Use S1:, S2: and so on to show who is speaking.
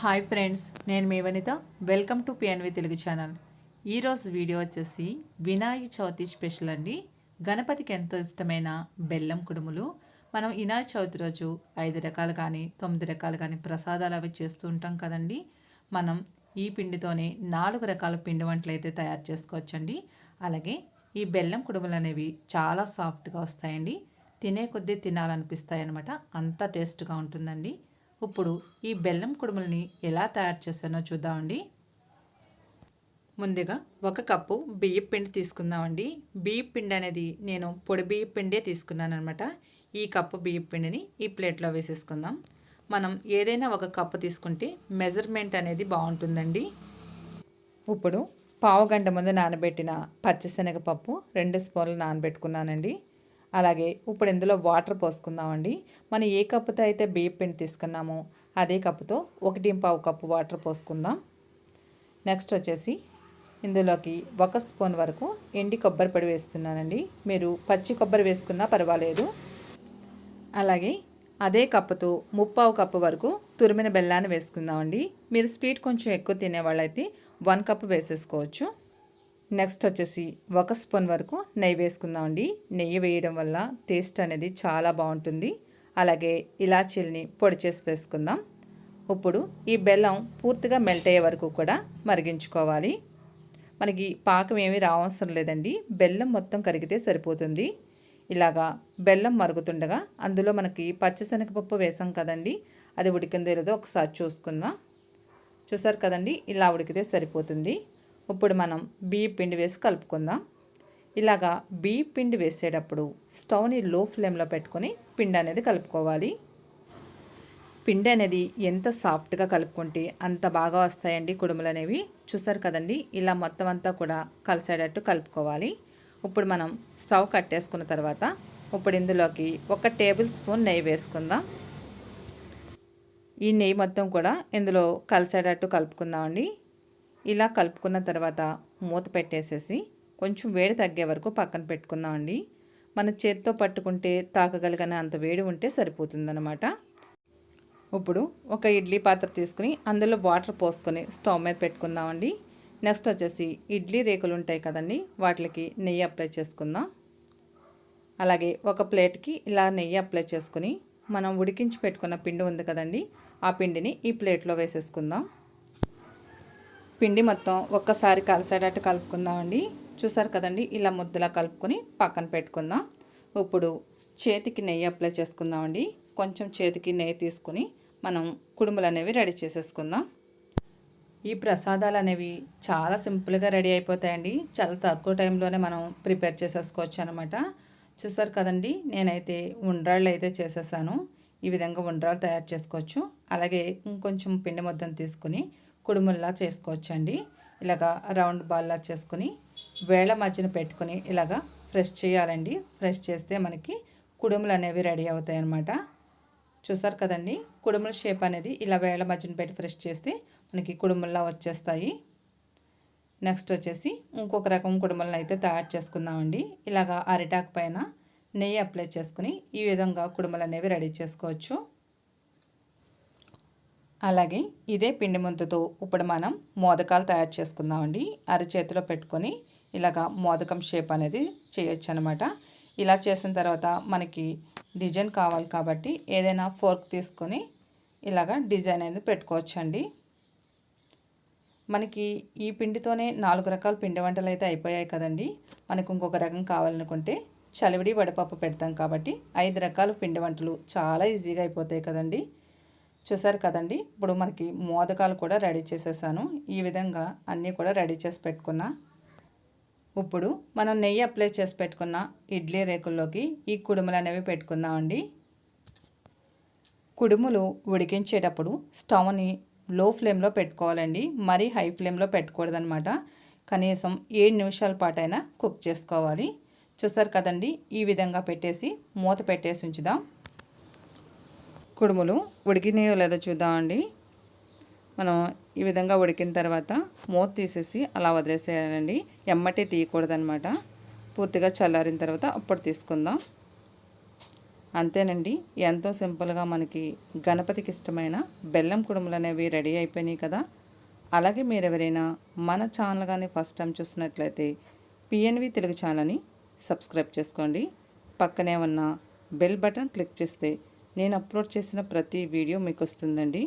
S1: Hi friends నేను మీ Vanitha. Welcome to PNV Telugu channel ఈరోజు video వచ్చేసి వినాయక చవితి స్పెషల్ అండి. గణపతికి ఎంతో ఇష్టమైన బెల్లం కుడుములు. మనం వినాయక చవితి రోజు ఐదు రకాలు కానీ తొమ్మిది రకాలు కానీ ప్రసాదాలు అవి చేస్తూ ఉంటాం కదండి. మనం ఈ పిండితోనే నాలుగు రకాల పిండి వంటలు అయితే తయారు చేసుకోవచ్చండి. అలాగే ఈ బెల్లం కుడుములు అనేవి చాలా సాఫ్ట్గా వస్తాయండి. తినే కొద్దీ తినాలనిపిస్తాయి అనమాట అంత టేస్ట్గా ఉంటుందండి. ఇప్పుడు ఈ బెల్లం కుడుములని ఎలా తయారు చేశానో చూద్దామండి. ముందుగా ఒక కప్పు బియ్యం పిండి తీసుకుందామండి. బియ్యం పిండి అనేది నేను పొడి బియ్యం పిండే తీసుకున్నాను అనమాట ఈ కప్పు బియ్యం పిండిని ఈ ప్లేట్లో వేసేసుకుందాం. మనం ఏదైనా ఒక కప్పు తీసుకుంటే మెజర్మెంట్ అనేది బాగుంటుందండి. ఇప్పుడు పావు గంట ముందు నానబెట్టిన పచ్చిశనగపప్పు రెండు స్పూన్లు నానబెట్టుకున్నానండి. అలాగే ఇప్పుడు ఇందులో వాటర్ పోసుకుందామండి. మనం ఏ కప్పుతో అయితే బియ్యం పిండి తీసుకున్నామో అదే కప్పుతో ఒకటి పావు కప్పు వాటర్ పోసుకుందాం. నెక్స్ట్ వచ్చేసి ఇందులోకి ఒక స్పూన్ వరకు ఎండి కొబ్బరి పొడి వేస్తున్నానండి. మీరు పచ్చి కొబ్బరి వేసుకున్నా పర్వాలేదు. అలాగే అదే కప్పుతో ముప్పావు కప్పు వరకు తురిమిన బెల్లాన్ని వేసుకుందామండి. మీరు స్వీట్ కొంచెం ఎక్కువ తినేవాళ్ళైతే వన్ కప్ వేసేసుకోవచ్చు. నెక్స్ట్ వచ్చేసి ఒక స్పూన్ వరకు నెయ్యి వేసుకుందామండి. నెయ్యి వేయడం వల్ల టేస్ట్ అనేది చాలా బాగుంటుంది. అలాగే ఇలాచీల్ని పొడి చేసి వేసుకుందాం. ఇప్పుడు ఈ బెల్లం పూర్తిగా మెల్ట్ అయ్యే వరకు కూడా మరిగించుకోవాలి. మనకి పాకం ఏమీ రావసరం లేదండి. బెల్లం మొత్తం కరిగితే సరిపోతుంది. ఇలాగా బెల్లం మరుగుతుండగా అందులో మనకి పచ్చిశనగపప్పు వేసాం కదండి. అది ఉడికిందో లేదో ఒకసారి చూసుకుందాం. చూసారు కదండి? ఇలా ఉడికితే సరిపోతుంది. ఇప్పుడు మనం బియ్య పిండి వేసి కలుపుకుందాం. ఇలాగా బియ్య పిండి వేసేటప్పుడు స్టవ్ని లో ఫ్లేమ్లో పెట్టుకొని పిండి అనేది కలుపుకోవాలి. పిండి అనేది ఎంత సాఫ్ట్గా కలుపుకుంటే అంత బాగా వస్తాయండి కుడుములు అనేవి చూసారు కదండి ఇలా మొత్తం అంతా కూడా కలిసేటట్టు కలుపుకోవాలి. ఇప్పుడు మనం స్టవ్ కట్టేసుకున్న తర్వాత ఇప్పుడు ఇందులోకి ఒక టేబుల్ స్పూన్ నెయ్యి వేసుకుందాం. ఈ నెయ్యి మొత్తం కూడా ఇందులో కలిసేటట్టు కలుపుకుందామండి. ఇలా కలుపుకున్న తర్వాత మూత పెట్టేసేసి కొంచెం వేడి తగ్గే వరకు పక్కన పెట్టుకుందామండి మన చేతితో పట్టుకుంటే తాకగలిగిన అంత వేడి ఉంటే సరిపోతుందన్నమాట. ఇప్పుడు ఒక ఇడ్లీ పాత్ర తీసుకుని అందులో వాటర్ పోసుకొని స్టవ్ మీద పెట్టుకుందామండి నెక్స్ట్ వచ్చేసి ఇడ్లీ రేకులు ఉంటాయి కదండి వాటికి నెయ్యి అప్లై చేసుకుందాం. అలాగే ఒక ప్లేట్కి ఇలా నెయ్యి అప్లై చేసుకుని మనం ఉడికించి పెట్టుకున్న పిండి ఉంది కదండి ఆ పిండిని ఈ ప్లేట్లో వేసేసుకుందాం. పిండి మొత్తం ఒక్కసారి కలిసేటట్టు కలుపుకుందామండి. చూసారు కదండి ఇలా ముద్దలా కలుపుకొని పక్కన పెట్టుకుందాం. ఇప్పుడు చేతికి నెయ్యి అప్లై చేసుకుందామండి. కొంచెం చేతికి నెయ్యి తీసుకుని మనం కుడుములు అనేవి రెడీ చేసేసుకుందాం. ఈ ప్రసాదాలు అనేవి చాలా సింపుల్గా రెడీ అయిపోతాయండి. చాలా తక్కువ టైంలోనే మనం ప్రిపేర్ చేసేసుకోవచ్చు అనమాట చూసారు కదండి నేనైతే ఉండ్రాళ్ళు అయితే చేసేసాను. ఈ విధంగా ఉండ్రాలు తయారు చేసుకోవచ్చు. అలాగే ఇంకొంచెం పిండి ముద్దను తీసుకుని కుడుముల్లా చేసుకోవచ్చండి. ఇలాగా రౌండ్ బాల్లా చేసుకుని వేళ మధ్యన పెట్టుకుని ఇలాగా ఫ్రెష్ చేయాలండి. ఫ్రెష్ చేస్తే మనకి కుడుములు అనేవి రెడీ అవుతాయి అన్నమాట చూసారు కదండి? కుడుముల షేప్ అనేది ఇలా వేళ మధ్యన పెట్టి ఫ్రెష్ చేస్తే మనకి కుడుముల్లా వచ్చేస్తాయి. నెక్స్ట్ వచ్చేసి ఇంకొక రకం కుడుములను అయితే తయారు చేసుకుందామండి. ఇలాగా అరిటాకు పైన నెయ్యి అప్లై చేసుకుని ఈ విధంగా కుడుములు అనేవి రెడీ చేసుకోవచ్చు. అలాగే ఇదే పిండి ముంతతో ఇప్పుడు మనం మోదకాలు తయారు చేసుకుందామండి. అరచేతిలో పెట్టుకొని ఇలాగా మోదకం షేప్ అనేది చేయొచ్చు అనమాట ఇలా చేసిన తర్వాత మనకి డిజైన్ కావాలి కాబట్టి ఏదైనా ఫోర్క్ తీసుకొని ఇలాగా డిజైన్ అనేది పెట్టుకోవచ్చండి. మనకి ఈ పిండితోనే నాలుగు రకాల పిండి వంటలు అయితే అయిపోయాయి కదండి. మనకు ఇంకొక రకం కావాలనుకుంటే చలివిడి వడపప్పు పెడతాం కాబట్టి ఐదు రకాల పిండి వంటలు చాలా ఈజీగా అయిపోతాయి కదండి. చూసారు కదండి? ఇప్పుడు మనకి మోదకాలు కూడా రెడీ చేసేసాను. ఈ విధంగా అన్నీ కూడా రెడీ చేసి పెట్టుకున్నా. ఇప్పుడు మనం నెయ్యి అప్లై చేసి పెట్టుకున్న ఇడ్లీ రేకుల్లోకి ఈ కుడుములు అనేవి పెట్టుకుందామండి. కుడుములు ఉడికించేటప్పుడు స్టవ్ని లో ఫ్లేమ్లో పెట్టుకోవాలండి. మరీ హై ఫ్లేమ్లో పెట్టకూడదనమాట. కనీసం ఏడు నిమిషాల పాటైనా కుక్ చేసుకోవాలి. చూసారు కదండి? ఈ విధంగా పెట్టేసి మూత పెట్టేసి ఉంచుదాం. కుడుములు ఉడికినాయో లేదో చూద్దామండి మనం ఈ విధంగా ఉడికిన తర్వాత మూత తీసేసి అలా వదిలేసేయాలండి. ఎమ్మటే తీయకూడదనమాట పూర్తిగా చల్లారిన తర్వాత అప్పుడు తీసుకుందాం. అంతేనండి ఎంతో సింపుల్గా మనకి గణపతికి ఇష్టమైన బెల్లం కుడుములు అనేవి రెడీ అయిపోయినాయి కదా. అలాగే మీరు ఎవరైనా మన ఛానల్ కానీ ఫస్ట్ టైం చూసినట్లయితే పిఎన్వి తెలుగు ఛానల్ని సబ్స్క్రైబ్ చేసుకోండి. పక్కనే ఉన్న బెల్ బటన్ క్లిక్ చేస్తే నేను అప్లోడ్ చేసిన ప్రతి వీడియో మీకు వస్తుందండి.